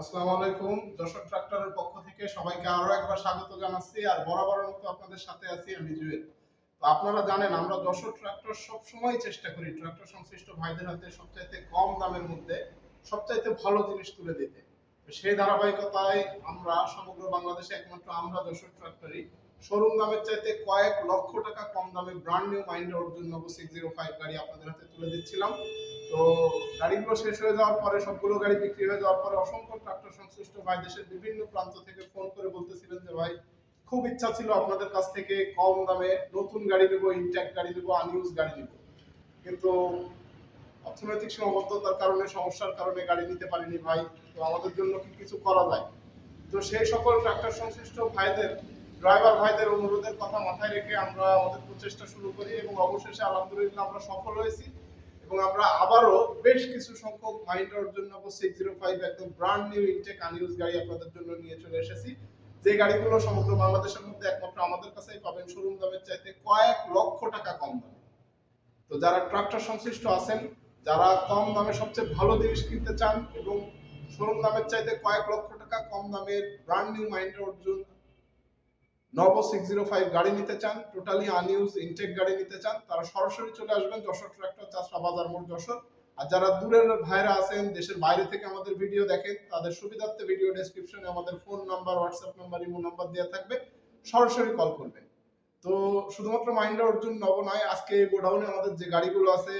আসসালামু আলাইকুম। ট্রাক্টরের পক্ষ থেকে সবাইকে আরও একবার স্বাগত জানাচ্ছি, আর বরাবরের মতো আপনাদের সাথে আছি আমি জুয়েল। তো আপনারা জানেন, আমরা ট্রাক্টর সব সময় চেষ্টা করি ট্রাক্টর সংশ্লিষ্ট ভাইদের হাতে সবচাইতে কম দামের মধ্যে সবচাইতে ভালো জিনিস তুলে দিতে। সেই ধারাবাহিকতায় আমরা সমগ্র বাংলাদেশে একমাত্র আমরা যশোর ট্রাক্টরই। শোরুম দামের চাইতে কয়েক লক্ষ টাকা কম দামে ব্র্যান্ড নিউ মাইন্ড অর্জুন নব সিক্স জিরো ফাইভ গাড়ি আপনাদের হাতে তুলে দিচ্ছিলাম। তো গাড়িগুলো শেষ হয়ে যাওয়ার পরে, সবগুলো গাড়ি বিক্রি হয়ে যাওয়ার পরে অসংখ্য ট্রাক্টর সংশ্লিষ্ট ভাই দেশের বিভিন্ন প্রান্ত থেকে ফোন করে বলতেছিলেন যে, ভাই, খুব ইচ্ছা ছিল আপনাদের কাছ থেকে কম দামে নতুন গাড়ি নেব ইনট্যাক গাড়ি নেব আনইউজ গাড়ি নেব। কিন্তু অর্থনৈতিক সীমাবদ্ধতার কারণে, সমস্যার কারণে গাড়ি নিতে পারিনি ভাই। তো আমাদের জন্য কি কিছু করা যায়? তো সেই সকল ট্রাক্টর সংশ্লিষ্ট ভাইদের ড্রাইভার ভাইদের অনুরোধের কথা মাথায় রেখে আমরা আমাদের প্রচেষ্টা শুরু করি এবং অবশেষে আলহামদুলিল্লাহ আমরা সফল হয়েছি এবং আমরা আবারও বেশ কিছু সংখ্যক মাইন্ডার জন্য সিক্স জিরো ফাইভ একদম ব্র্যান্ড নিউ ইনটেক আনইউজ গাড়ি আপনাদের জন্য নিয়ে চলে এসেছি। যে গাড়িগুলো সমগ্র বাংলাদেশের মধ্যে একমাত্র আমাদের কাছেই পাবেন, শোরুম দামের চাইতে কয়েক লক্ষ টাকা কম দামে। তো যারা ট্রাক্টর সংশ্লিষ্ট আছেন, যারা কম দামে সবচেয়ে ভালো জিনিস কিনতে চান এবং শোরুম দামের চাইতে কয়েক লক্ষ টাকা কম দামের ব্র্যান্ড নিউ মাইন্ডার অর্জুন নব সিক্স জিরো ফাইভ গাড়ি নিতে চান, টোটালি আনইউজ ইনটেক গাড়ি নিতে চান, তারা সরাসরি চলে আসবেন যশোর ট্রাক্টর চাষরা বাজার মোড় যশোর। আর যারা দূরের ভাইরা আছেন, দেশের বাইরে থেকে আমাদের ভিডিও দেখেন, তাদের সুবিধার্থে ভিডিও ডেসক্রিপশনে আমাদের phone number WhatsApp number imo number দেওয়া থাকবে। সরাসরি কল করবেন। তো শুধুমাত্র মাইন্ডার অর্জুন নব নয়, আজকে গোডাউনে আমাদের যে গাড়িগুলো আছে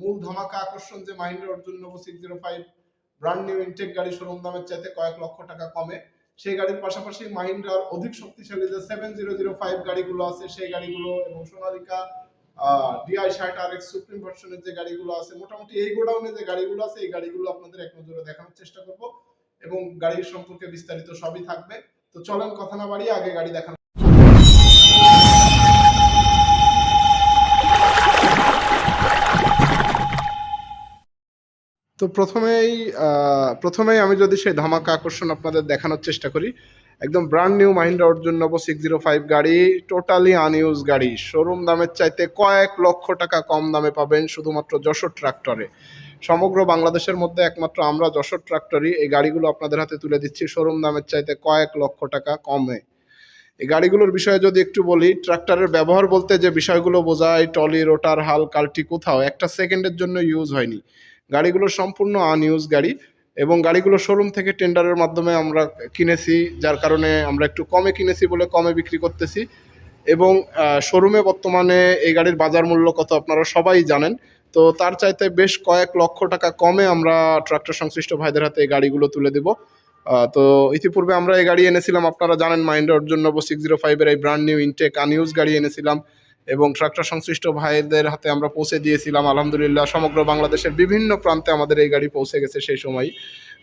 মূল ধামাকা আকর্ষণ যে মাইন্ডার Arjun Novo six zero five brand new intact গাড়ি শোরুম দামের চাইতে কয়েক লক্ষ টাকা কমে। সেই গাড়ির পাশাপাশি মাহিন্দ্রার অধিক শক্তিশালী যে সেভেন জিরো জিরো ফাইভ গাড়িগুলো আছে, সেই গাড়িগুলো এবং সোনালিকা ডিআই ষাট আর এক্স সুপ্রিম ভার্সনের যে গাড়িগুলো আছে, মোটামুটি এই গোডাউনে যে গাড়িগুলো আছে, এই গাড়িগুলো আপনাদের এক নজরে দেখানোর চেষ্টা করব এবং গাড়ির সম্পর্কে বিস্তারিত সবই থাকবে। তো চলেন কথা না বাড়িয়ে আগে গাড়ি দেখানো তো প্রথমেই প্রথমেই আমি যদি সেই ধামাকা আকর্ষণ আপনাদের দেখানোর চেষ্টা করি, একদম brand new Mahindra Arjun Novo six zero five গাড়ি টোটালি আনইউজ গাড়ি শোরুম দামের চাইতে কয়েক লক্ষ টাকা কম দামে পাবেন শুধুমাত্র যশোর ট্রাক্টরে সমগ্র বাংলাদেশের মধ্যে একমাত্র আমরা যশোর ট্রাক্টরই এই গাড়িগুলো আপনাদের হাতে তুলে দিচ্ছি শোরুম দামের চাইতে কয়েক লক্ষ টাকা কমে। এই গাড়িগুলোর বিষয়ে যদি একটু বলি ট্রাক্টরের ব্যবহার বলতে যে বিষয়গুলো বোঝায় টলি রোটার হাল কাল্টি কোথাও, একটা সেকেন্ডের জন্য ইউজ হয়নি। গাড়িগুলো সম্পূর্ণ আনইউজ গাড়ি এবং গাড়িগুলো শোরুম থেকে টেন্ডারের মাধ্যমে আমরা কিনেছি, যার কারণে আমরা একটু কমে কিনেছি বলে কমে বিক্রি করতেছি। এবং শোরুমে বর্তমানে এই গাড়ির বাজার মূল্য কত আপনারা সবাই জানেন। তো তার চাইতে বেশ কয়েক লক্ষ টাকা কমে আমরা ট্রাক্টর সংশ্লিষ্ট ভাইদের হাতে এই গাড়িগুলো তুলে দেব। তো ইতিপূর্বে আমরা এই গাড়ি এনেছিলাম, আপনারা জানেন মাইন্ডার জন্য সিক্স জিরো ফাইভের এই ব্র্যান্ড নিউ ইনটেক আনইউজ গাড়ি এনেছিলাম। এবং ট্রাক্টর সংশ্লিষ্ট ভাইদের হাতে আমরা পৌঁছে দিয়েছিলাম, আলহামদুলিল্লাহ। সমগ্র বাংলাদেশের বিভিন্ন প্রান্তে আমাদের এই গাড়ি পৌঁছে গেছে সেই সময়।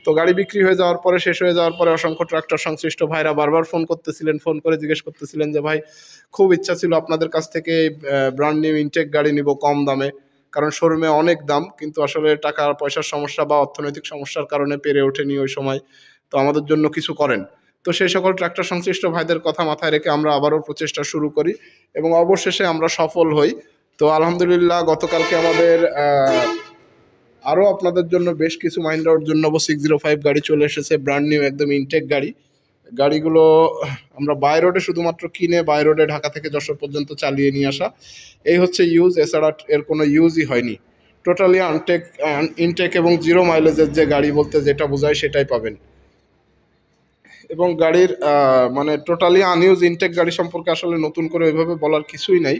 তো গাড়ি বিক্রি হয়ে যাওয়ার পরে, শেষ হয়ে যাওয়ার পরে অসংখ্য ট্রাক্টর সংশ্লিষ্ট ভাইরা বারবার ফোন করতেছিলেন, ফোন করে জিজ্ঞেস করতেছিলেন যে, ভাই, খুব ইচ্ছা ছিল আপনাদের কাছ থেকে ব্র্যান্ড নিউ ইনটেক গাড়ি নিব কম দামে। কারণ শোরুমে অনেক দাম, কিন্তু আসলে টাকা, পয়সার সমস্যা বা অর্থনৈতিক সমস্যার কারণে পেরে ওঠেনি ওই সময়। তো আমাদের জন্য কিছু করেন। তো সেই সকল ট্রাক্টর সংশ্লিষ্ট ভাইদের কথা মাথায় রেখে আমরা আবারও প্রচেষ্টা শুরু করি। এবং অবশেষে আমরা সফল হই। তো আলহামদুলিল্লাহ, গতকালকে আমাদের আরও আপনাদের জন্য বেশ কিছু মাইন্ডার জন্য সিক্স জিরো ফাইভ গাড়ি চলে এসেছে ব্র্যান্ড নিউ একদম ইনটেক গাড়ি। গাড়িগুলো আমরা বাই রোডে শুধুমাত্র কিনে বাই রোডে ঢাকা থেকে যশোর পর্যন্ত চালিয়ে নিয়ে আসা। এই হচ্ছে ইউজ এছাড়া এর কোনো ইউজই হয়নি। টোটালি আনটেক ইনটেক এবং জিরো মাইলেজের যে গাড়ি বলতে যেটা বোঝায় সেটাই পাবেন। এবং গাড়ির মানে টোটালি আনইউজ ইনটেক গাড়ি সম্পর্কে আসলে নতুন করে ওইভাবে বলার কিছুই নাই।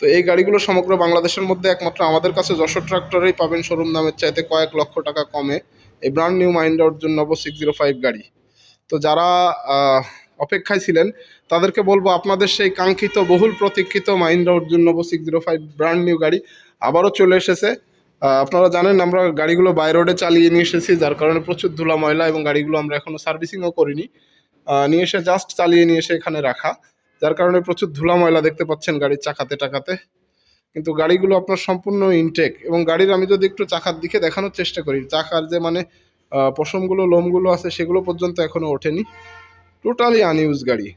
তো এই গাড়িগুলো সমগ্র বাংলাদেশের মধ্যে একমাত্র আমাদের কাছে যশোর ট্রাক্টরেই পাবেন শোরুম দামের চাইতে কয়েক লক্ষ টাকা কমে। এই ব্র্যান্ড নিউ মাইন্ডার জন্য সিক্স জিরো ফাইভ গাড়ি। তো যারা অপেক্ষায় ছিলেন, তাদেরকে বলব আপনাদের সেই কাঙ্ক্ষিত, বহুল প্রতীক্ষিত মাইন্ডার জন্য six zero five brand new গাড়ি আবারও চলে এসেছে। আপনারা জানেন আমরা গাড়িগুলো বাই রোডে চালিয়ে নিয়ে এসেছি, যার কারণে প্রচুর ধুলা ময়লা এবং গাড়িগুলো আমরা এখনও সার্ভিসিংও করিনি। নিয়ে এসে জাস্ট চালিয়ে নিয়ে এসে এখানে রাখা, যার কারণে প্রচুর ধুলা ময়লা দেখতে পাচ্ছেন গাড়ির চাকাতে টাকাতে। কিন্তু গাড়িগুলো আপনার সম্পূর্ণ ইনটেক এবং গাড়ির আমি যদি একটু চাকার দিকে দেখানোর চেষ্টা করি, চাকার যে মানে পশমগুলো, লোমগুলো আছে সেগুলো পর্যন্ত এখনও ওঠেনি। টোটালি আনইউজ গাড়ি।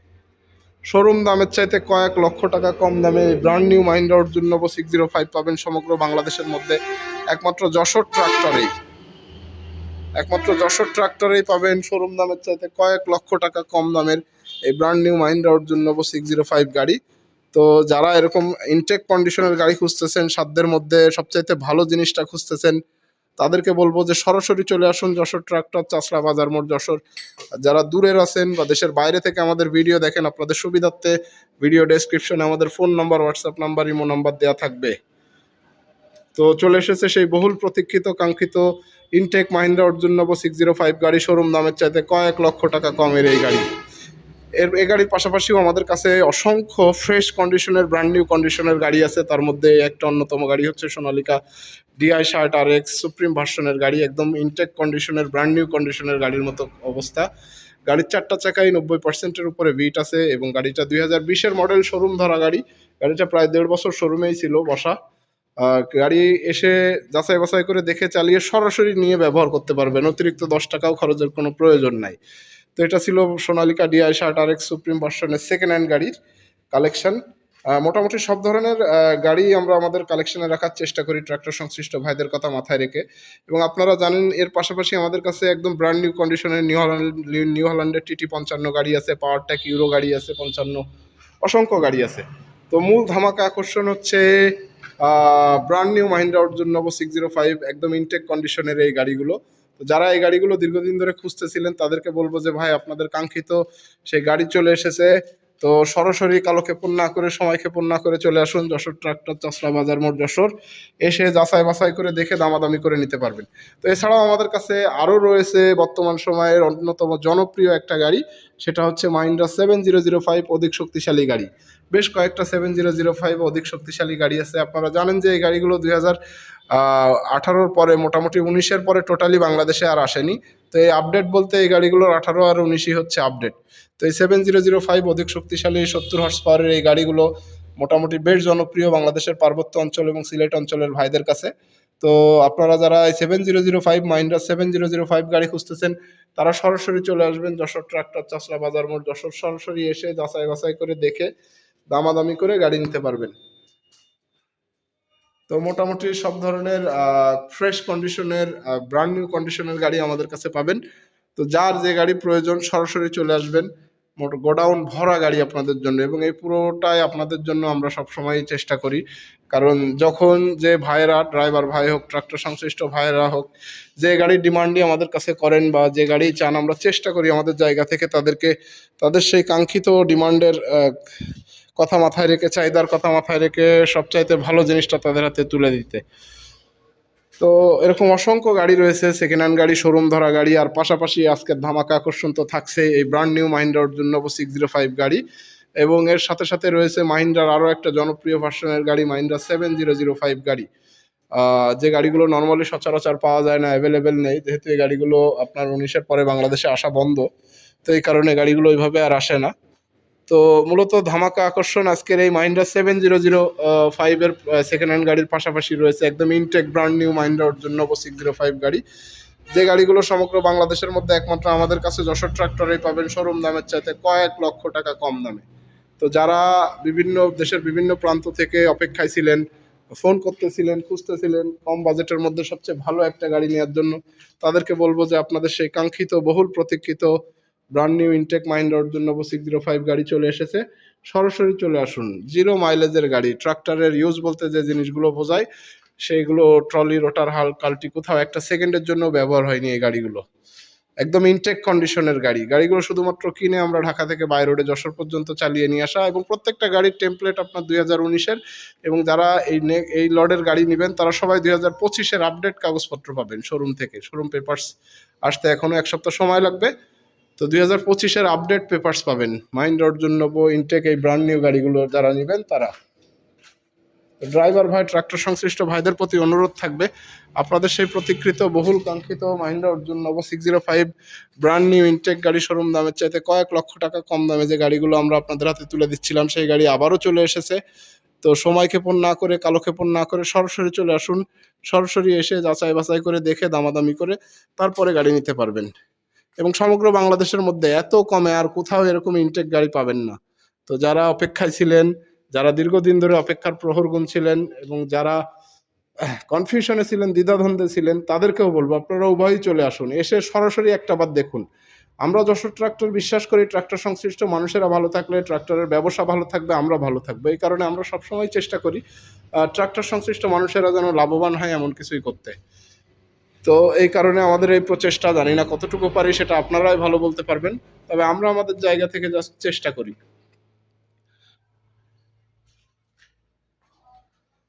শোরুম দামের চাইতে কয়েক লক্ষ টাকা কম দামে ব্র্যান্ড নিউ মাইন্ডার জন্য সিক্স জিরো ফাইভ পাবেন সমগ্র বাংলাদেশের মধ্যে। একমাত্র যশোর ট্রাক্টরেই একমাত্র যশোর ট্রাক্টরেই পাবেন শোরুম দামের চাইতে কয়েক লক্ষ টাকা কম দামের এই ব্র্যান্ড নিউ মাহিন্দ্রা অর্জুন নব সিক্স জিরো ফাইভ গাড়ি। তো যারা এরকম ইনটেক কন্ডিশনের গাড়ি খুঁজতেছেন, সাধ্যের মধ্যে সবচাইতে ভালো জিনিসটা খুঁজতেছেন তাদেরকে বলব যে সরাসরি চলে আসুন যশোর ট্রাক্টর চাষরা বাজার মোড়, যশোর। যারা দূরের আছেন বা দেশের বাইরে থেকে আমাদের ভিডিও দেখেন, আপনাদের সুবিধার্থে ভিডিও ডেসক্রিপশনে আমাদের phone number WhatsApp number imo number দেওয়া থাকবে। তো চলে এসেছে সেই বহুল প্রতীক্ষিত, কাঙ্ক্ষিত intact Mahindra Arjun Novo six zero five গাড়ি শোরুম দামের চাইতে কয়েক লক্ষ টাকা কমের এই গাড়ি। এর এই গাড়ির পাশাপাশিও আমাদের কাছে অসংখ্য ফ্রেশ কন্ডিশনের ব্র্যান্ড নিউ কন্ডিশনের গাড়ি আছে। তার মধ্যে একটা অন্যতম গাড়ি হচ্ছে সোনালিকা ডিআই শার্ট আর এক্স সুপ্রিম ভার্সনের গাড়ি, একদম ইনটেক কন্ডিশনের ব্র্যান্ড নিউ কন্ডিশনের গাড়ির মতো অবস্থা। গাড়ির চারটা চাকায় নব্বই পার্সেন্টের উপরে ভিট আছে এবং গাড়িটা দুই হাজার বিশের মডেল শোরুম ধরা গাড়ি। গাড়িটা প্রায় দেড় বছর শোরুমেই ছিল বসা। গাড়ি এসে যাচাই বাছাই করে দেখে চালিয়ে সরাসরি নিয়ে ব্যবহার করতে পারবেন। অতিরিক্ত দশ টাকাও খরচের কোনো প্রয়োজন নাই। তো এটা ছিল সোনালিকা ডিআই শার্ট আর এক্স সুপ্রিম ভার্সনের সেকেন্ড হ্যান্ড গাড়ির কালেকশন মোটামুটি সব ধরনের গাড়ি আমরা আমাদের কালেকশনে রাখার চেষ্টা করি ট্র্যাক্টর সংশ্লিষ্ট ভাইদের কথা মাথায় রেখে। এবং আপনারা জানেন, এর পাশাপাশি আমাদের কাছে একদম ব্র্যান্ড নিউ কন্ডিশনের নিউ হল্যান্ড নিউ হল্যান্ডের টিটি পঞ্চান্ন গাড়ি আছে পাওয়ার ট্যাক ইউরো গাড়ি আছে, পঞ্চান্ন অসংখ্য গাড়ি আছে। তো মূল ধামাকা আকর্ষণ হচ্ছে brand new Mahindra Arjun Novo six zero five একদম ইনটেক কন্ডিশনের এই গাড়িগুলো। তো যারা এই গাড়িগুলো দীর্ঘদিন ধরে খুঁজতেছিলেন, তাদেরকে বলব যে, ভাই, আপনাদের কাঙ্ক্ষিত সেই গাড়ি চলে এসেছে। তো সরাসরি কালো ক্ষেপণ না করে সময় ক্ষেপণ না করে চলে আসুন। যশোর ট্রাক্টর চাষরা বাজার মোড় যশোর। এসে যাচাই বাছাই করে দেখে দামাদামি করে নিতে পারবেন। তো এছাড়াও আমাদের কাছে আরও রয়েছে বর্তমান সময়ের অন্যতম জনপ্রিয় একটা গাড়ি। সেটা হচ্ছে Mahindra seven zero zero five অধিক শক্তিশালী গাড়ি। বেশ কয়েকটা সেভেন জিরো জিরো ফাইভ অধিক শক্তিশালী গাড়ি আছে। আপনারা জানেন যে এই গাড়িগুলো দুই হাজার আঠারোর পরে মোটামুটি উনিশের পরে টোটালি বাংলাদেশে আর আসেনি। তো এই আপডেট বলতে এই গাড়িগুলোর আঠারো আর উনিশই হচ্ছে আপডেট তো এই সেভেন জিরো জিরো ফাইভ অধিক শক্তিশালী সত্তর হর্স পাওয়ারের এই গাড়িগুলো মোটামুটি বেশ জনপ্রিয় বাংলাদেশের পার্বত্য অঞ্চল এবং সিলেট অঞ্চলের ভাইদের কাছে। তো আপনারা যারা এই সেভেন জিরো জিরো ফাইভ মাইন্ডার সেভেন জিরো জিরো ফাইভ গাড়ি খুঁজতেছেন, তারা সরাসরি চলে আসবেন যশোর ট্রাক্টর চাষলা বাজার মোড়। যশোর সরাসরি এসে যাচাই বাছাই করে দেখে দামাদামি করে গাড়ি নিতে পারবেন। তো মোটামুটি সব ধরনের ফ্রেশ কন্ডিশনের ব্র্যান্ড নিউ কন্ডিশনের গাড়ি আমাদের কাছে পাবেন। তো যার যে গাড়ি প্রয়োজন সরাসরি চলে আসবেন। মোট গোডাউন ভরা গাড়ি আপনাদের জন্য এবং এই পুরোটাই আপনাদের জন্য আমরা সবসময় চেষ্টা করি। কারণ যখন যে ভাইয়েরা ড্রাইভার ভাই হোক ট্রাক্টর সংশ্লিষ্ট ভাইয়েরা হোক, যে গাড়ির ডিমান্ডই আমাদের কাছে করেন বা যে গাড়ি চান, আমরা চেষ্টা করি আমাদের জায়গা থেকে তাদেরকে, তাদের সেই কাঙ্ক্ষিত ডিমান্ডের কথা মাথায় রেখে, চাহিদার কথা মাথায় রেখে সবচাইতে ভালো জিনিসটা তাদের হাতে তুলে দিতে। তো এরকম অসংখ্য গাড়ি রয়েছে সেকেন্ড হ্যান্ড গাড়ি শোরুম ধরা গাড়ি, আর পাশাপাশি আজকের ধামাকা আকর্ষণ তো থাকছে এই ব্র্যান্ড নিউ মাহিন্দ্রা জন্য সিক্স জিরো ফাইভ গাড়ি। এবং এর সাথে সাথে রয়েছে মাহিন্দ্রার আরও একটা জনপ্রিয় ভার্সনের গাড়ি Mahindra seven zero zero five গাড়ি। যে গাড়িগুলো নর্মালি সচরাচর পাওয়া যায় না অ্যাভেলেবেল নেই, যেহেতু এই গাড়িগুলো আপনার উনিশের পরে বাংলাদেশে আসা বন্ধ, তো এই কারণে গাড়িগুলো ওইভাবে আর আসে না। তো মূলত ধামাকা আকর্ষণ আজকের এই মাহিন্দ্রা সেভেন জিরো জিরো ফাইভের সেকেন্ড হ্যান্ড গাড়ির পাশাপাশি রয়েছে একদম ইনটেক ব্র্যান্ড নিউ মাহিন্দ্রার জন্য সিক্স জিরো ফাইভ গাড়ি। যে গাড়িগুলো সমগ্র বাংলাদেশের মধ্যে একমাত্র আমাদের কাছে যশোর ট্রাক্টরেই পাবেন শোরুম দামের চাইতে কয়েক লক্ষ টাকা কম দামে। তো যারা বিভিন্ন দেশের বিভিন্ন প্রান্ত থেকে অপেক্ষায় ছিলেন ফোন করতেছিলেন, খুঁজতেছিলেন, কম বাজেটের মধ্যে সবচেয়ে ভালো একটা গাড়ি নেওয়ার জন্য, তাদেরকে বলব যে আপনাদের সেই কাঙ্ক্ষিত, বহুল প্রতীক্ষিত ব্র্যান্ড নিউ ইনটেক মাইন্ডার জন্য সিক্স জিরো ফাইভ গাড়ি চলে এসেছে। সরাসরি চলে আসুন জিরো মাইলেজের গাড়ি ট্রাক্টরের ইউজ বলতে যে জিনিসগুলো বোঝায় সেইগুলো ট্রলি রোটার হাল কালটি কোথাও একটা সেকেন্ডের জন্য ব্যবহার হয়নি এই গাড়িগুলো। একদম ইনটেক কন্ডিশনের গাড়ি। গাড়িগুলো শুধুমাত্র কিনে আমরা ঢাকা থেকে বাই রোডে যশোর পর্যন্ত চালিয়ে নিয়ে আসা এবং প্রত্যেকটা গাড়ির টেমপ্লেট আপনার দুই হাজার উনিশের এবং যারা এই এই লডের গাড়ি নেবেন, তারা সবাই দুই হাজার পঁচিশের আপডেট কাগজপত্র পাবেন শোরুম থেকে। শোরুম পেপার্স আসতে এখনও এক সপ্তাহ সময় লাগবে। তো দুই হাজার পঁচিশের আপডেট পেপার্স পাবেন। মাইন্ড অর্জুন নবো ইনটেক এই ব্র্যান্ড নিউ গাড়িগুলো যারা নেবেন তারা। ড্রাইভার ভাই ট্রাক্টর সংশ্লিষ্ট ভাইদের প্রতি অনুরোধ থাকবে। আপনাদের সেই প্রতিকৃত, বহুল কাঙ্ক্ষিত Mahindra Arjun Novo six zero five brand new intact গাড়ি শোরুম দামের চাইতে কয়েক লক্ষ টাকা কম দামে যে গাড়িগুলো আমরা আপনাদের হাতে তুলে দিচ্ছিলাম, সেই গাড়ি আবারও চলে এসেছে। তো সময় ক্ষেপণ না করে, কালো ক্ষেপণ না করে সরাসরি চলে আসুন। সরাসরি এসে যাচাই বাছাই করে দেখে, দামাদামি করে তারপরে গাড়ি নিতে পারবেন। এবং সমগ্র বাংলাদেশের মধ্যে এত কমে আর কোথাও এরকম ইনটেক গাড়ি পাবেন না। তো যারা অপেক্ষায় ছিলেন, যারা দীর্ঘদিন ধরে অপেক্ষার প্রহর গুনছিলেন এবং যারা কনফিউশনে ছিলেন, দ্বিধাদ্বন্দ্বে ছিলেন, তাদেরকেও বলব, আপনারা উভয়ই চলে আসুন। এসে সরাসরি একটা বার দেখুন। আমরা যশোর ট্রাক্টর বিশ্বাস করি, ট্রাক্টর সংশ্লিষ্ট মানুষেরা ভালো থাকলে ট্রাক্টরের ব্যবসা ভালো থাকবে, আমরা ভালো থাকব। এই কারণে আমরা সবসময় চেষ্টা করি ট্রাক্টর সংশ্লিষ্ট মানুষেরা যেন লাভবান হয় এমন কিছুই করতে। তো এই কারণে আমাদের এই প্রচেষ্টা, জানি না কতটুকু পারি সেটা আপনারাই ভালো বলতে পারবেন, তবে আমরা আমাদের জায়গা থেকে জাস্ট চেষ্টা করি।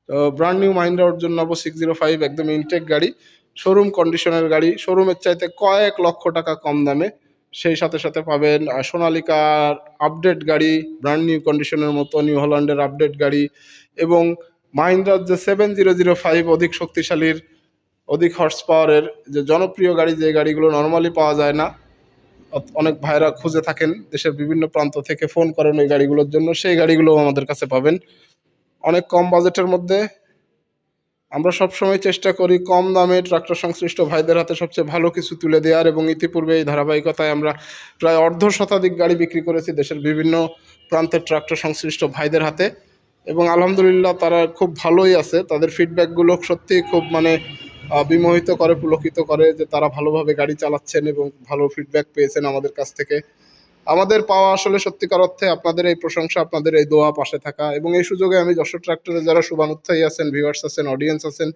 তো brand new Mahindra Arjun Novo six zero five একদম ইনটেক গাড়ি শোরুম কন্ডিশনের গাড়ি শোরুমের চাইতে কয়েক লক্ষ টাকা কম দামে, সেই সাথে সাথে পাবেন সোনালিকার আপডেট গাড়ি ব্র্যান্ড নিউ কন্ডিশনের মতো নিউ হল্যান্ডের আপডেট গাড়ি এবং মাহিন্দ্রার যে সেভেন জিরো জিরো ফাইভ অধিক শক্তিশালীর অধিক হর্স পাওয়ারের যে জনপ্রিয় গাড়ি, যে গাড়িগুলো নর্মালি পাওয়া যায় না, অনেক ভাইরা খুঁজে থাকেন, দেশের বিভিন্ন প্রান্ত থেকে ফোন করেন ওই গাড়িগুলোর জন্য, সেই গাড়িগুলো আমাদের কাছে পাবেন। অনেক কম বাজেটের মধ্যে আমরা সবসময় চেষ্টা করি কম দামে ট্রাক্টর সংশ্লিষ্ট ভাইদের হাতে সবচেয়ে ভালো কিছু তুলে দেওয়ার এবং ইতিপূর্বে এই ধারাবাহিকতায় আমরা প্রায় অর্ধ শতাধিক গাড়ি বিক্রি করেছি দেশের বিভিন্ন প্রান্তের ট্রাক্টর সংশ্লিষ্ট ভাইদের হাতে। এবং আলহামদুলিল্লাহ তারা খুব ভালোই আছে, তাদের ফিডব্যাকগুলো সত্যিই খুব মানে বিমোহিত করে, পুলকিত করে যে তারা ভালোভাবে গাড়ি চালাচ্ছেন এবং ভালো ফিডব্যাক পেয়েছেন আমাদের কাছ থেকে। আমাদের পাওয়া আসলে সত্যিকার অর্থে আপনাদের এই প্রশংসা, আপনাদের এই দোয়া পাশে থাকা এবং এই সুযোগে আমি যশোর ট্রাক্টরে যারা শুভানুত্থায়ী আছেন ভিউয়ার্স আছেন অডিয়েন্স আছেন,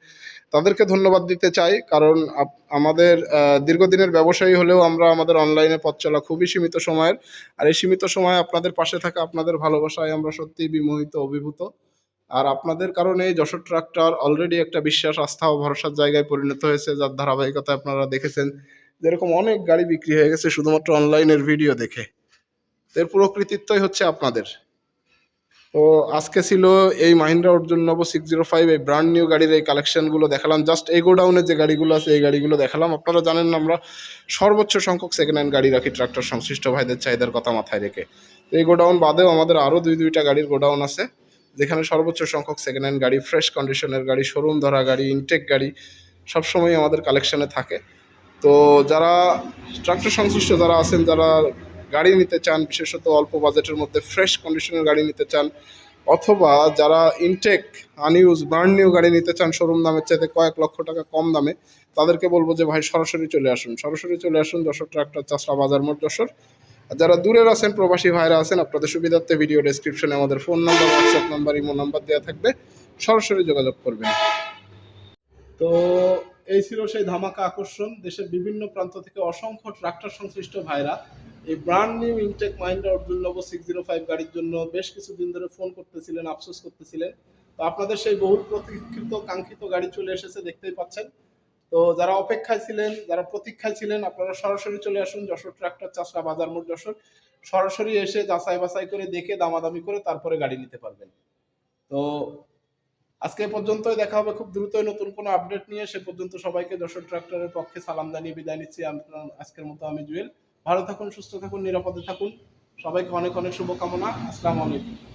তাদেরকে ধন্যবাদ দিতে চাই। কারণ আমাদের দীর্ঘদিনের ব্যবসায়ী হলেও আমরা আমাদের অনলাইনে পথ চলা খুবই সীমিত সময়ের। আর এই সীমিত সময়ে আপনাদের পাশে থাকা, আপনাদের ভালোবাসায় আমরা সত্যিই বিমোহিত, অভিভূত। আর আপনাদের কারণে যশোর ট্রাক্টর অলরেডি একটা বিশ্বাস, আস্থা ও ভরসার জায়গায় পরিণত হয়েছে। যার ধারাবাহিকতা আপনারা দেখেছেন যেরকম অনেক গাড়ি বিক্রি হয়ে গেছে শুধুমাত্র অনলাইনের ভিডিও দেখে। এর পুরো কৃতিত্বই হচ্ছে আপনাদের। তো আজকে ছিল এই Mahindra Arjun Novo six zero five এই ব্র্যান্ড নিউ গাড়ির এই কালেকশনগুলো দেখালাম। জাস্ট এই গোডাউনের যে গাড়িগুলো আছে, এই গাড়িগুলো দেখালাম। আপনারা জানেন আমরা সর্বোচ্চ সংখ্যক সেকেন্ড হ্যান্ড গাড়ি রাখি ট্রাক্টর সংশ্লিষ্ট ভাইদের চাহিদার কথা মাথায় রেখে। এই গোডাউন বাদেও আমাদের আরও দুই দুইটা গাড়ির গোডাউন আছে। যেখানে সর্বোচ্চ সংখ্যক সেকেন্ড হ্যান্ড গাড়ি ফ্রেশ কন্ডিশনের গাড়ি শোরুম ধরা গাড়ি ইনটেক গাড়ি সবসময় আমাদের কালেকশানে থাকে। তো যারা ট্রাক্টর সংশ্লিষ্ট যারা আছেন, যারা গাড়ি নিতে চান, বিশেষত অল্প বাজেটের মধ্যে ফ্রেশ কন্ডিশনের গাড়ি নিতে চান, অথবা যারা ইনটেক আনইউজ ব্র্যান্ড নিউ গাড়ি নিতে চান শোরুম দামের চাইতে কয়েক লক্ষ টাকা কম দামে, তাদেরকে বলব যে, ভাই, সরাসরি চলে আসুন। সরাসরি চলে আসুন যশোর ট্রাক্টর চাষরা বাজার মোট যশোর। যারা দূরের আছেন, প্রবাসী ভাইরা আছেন, আপনাদের সুবিধার্থে ভিডিও ডেসক্রিপশনে আমাদের phone number WhatsApp number imo number দেওয়া থাকবে। সরাসরি যোগাযোগ করবেন। তো এই ছিল সেই ধামাকা আকর্ষণ। দেশের বিভিন্ন প্রান্ত থেকে অসংখ্য ট্রাক্টর সংশ্লিষ্ট ভাইরা এই ব্র্যান্ড নিউ ইনটেক মাইন্ডার অর্জুন নব সিক্স জিরো ফাইভ গাড়ির জন্য বেশ কিছুদিন ধরে ফোন করতেছিলেন, আফসোস করতেছিলেন। তো আপনাদের সেই বহুল প্রতীক্ষিত, কাঙ্ক্ষিত গাড়ি চলে এসেছে, দেখতেই পাচ্ছেন। তো যারা অপেক্ষায় ছিলেন, যারা প্রতীক্ষায় ছিলেন, আপনারা সরাসরি চলে আসুন যশোর ট্রাক্টর চাষরা বাজার মোড় যশোর। সরাসরি এসে যাচাই বাছাই করে দেখে, দামাদামি করে তারপরে গাড়ি নিতে পারবেন। তো আজকে এ পর্যন্তই, দেখা হবে খুব দ্রুতই নতুন কোনো আপডেট নিয়ে। সে পর্যন্ত সবাইকে যশোর ট্রাক্টরের পক্ষে সালাম জানিয়ে বিদায় নিচ্ছি। আজকের মতো আমি জুয়েল। ভালো থাকুন, সুস্থ থাকুন, নিরাপদে থাকুন। সবাইকে অনেক অনেক শুভকামনা। আসসালামু আলাইকুম।